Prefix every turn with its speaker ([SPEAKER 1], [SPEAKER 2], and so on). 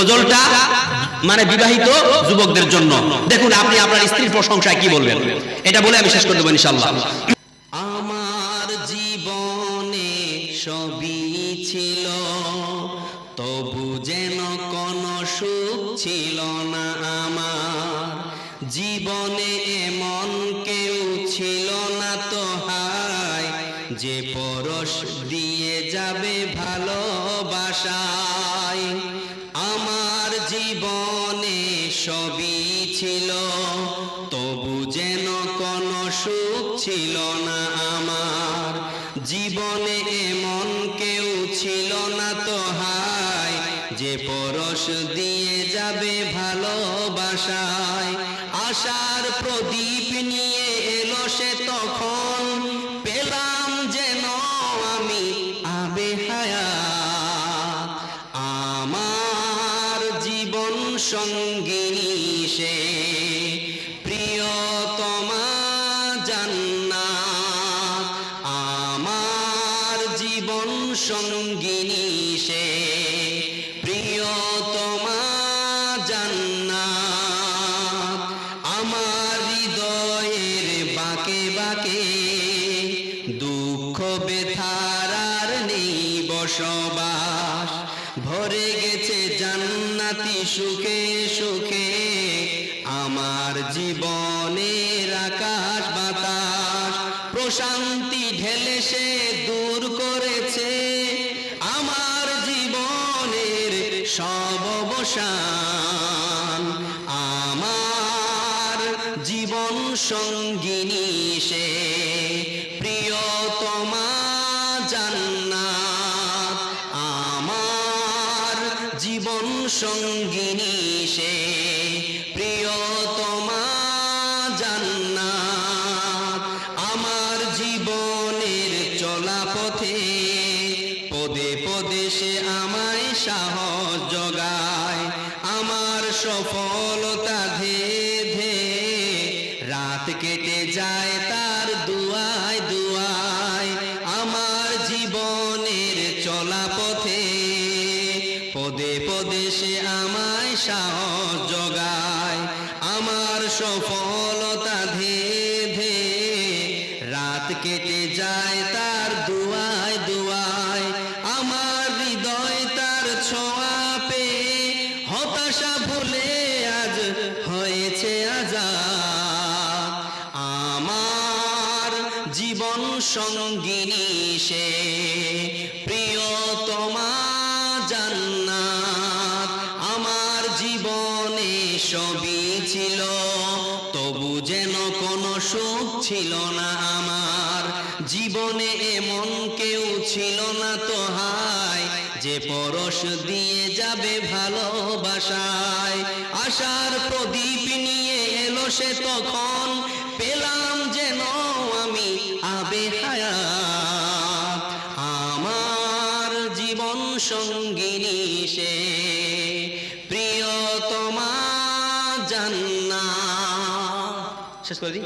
[SPEAKER 1] গজলটা মানে বিবাহিত যুবকদের জন্য। দেখুন, আপনি আপনার স্ত্রীর প্রশংসায় কি বলবেন? এটা বলে আমি শেষ করে দেবো ইনশাল্লাহ আমার জীবনে সবই ছিল, তবু যেন কোনো সুখ ছিল না আমার। জীবনে এমন কেউ ছিল না তো হায়, যে পরশ দিয়ে যাবে ভালোবাসায় তবু যেন কোনো সুখ ছিল না আমার। জীবনে এমন কেউ ছিল না তো হায়, যে পরশ দিয়ে যাবে ভালোবাসায়। আশার প্রদীপ নিয়ে এলো সে তখন, পেলাম যেন আমি আবে আমার জীবন সঙ্গিনী সে। প্রিয়তমা জান্নাত, আমার জীবন সঙ্গিনী সে। প্রিয়তমা জান্নাত, আমার হৃদয়ের বাকে বাকে, দুঃখ বেথার আর নেই বসবাস। ভরে গেছে জান্নাতি সুখে সুখে। আমার জীবনের আকাশ বাতাস, প্রশান্তি ঢেলে সে দূর করেছে। আমার জীবনের সব অবসান, আমার জীবন সঙ্গিনী সে। প্রিয়তমা জান্নাত, আমার জীবন সঙ্গিনী সে। চলা পথে পদে পদে সে আমায় সাহস জগায়, আমার সফলতা ধে ধে রাত কেটে যায় তার দুয়ায় দুয়ায়, আমার জীবনের চলা পথে পদে পদে সে আমায় সাহস জগায়, আমার সফলতা ধে ধে রাত কেটে যায় হতাশা ভুলে আজ হয়েছে আজাদ। আমার জীবন সঙ্গিনী সে, প্রিয়তমা জান্নাত। আমার জীবনে সবই ছিল, তবু যেন কোনো সুখ ছিল না। আমার জীবনে এমন কেউ ছিল না তো যে পরশ দিয়ে যাবে ভালোবাসায় আশার প্রদীপ নিয়ে এলো সে তখন পেলাম যেন আমি আবে হায়াত আমার জীবন সঙ্গিনী সে প্রিয়তমা জান্নাত। শেষ করে দিই?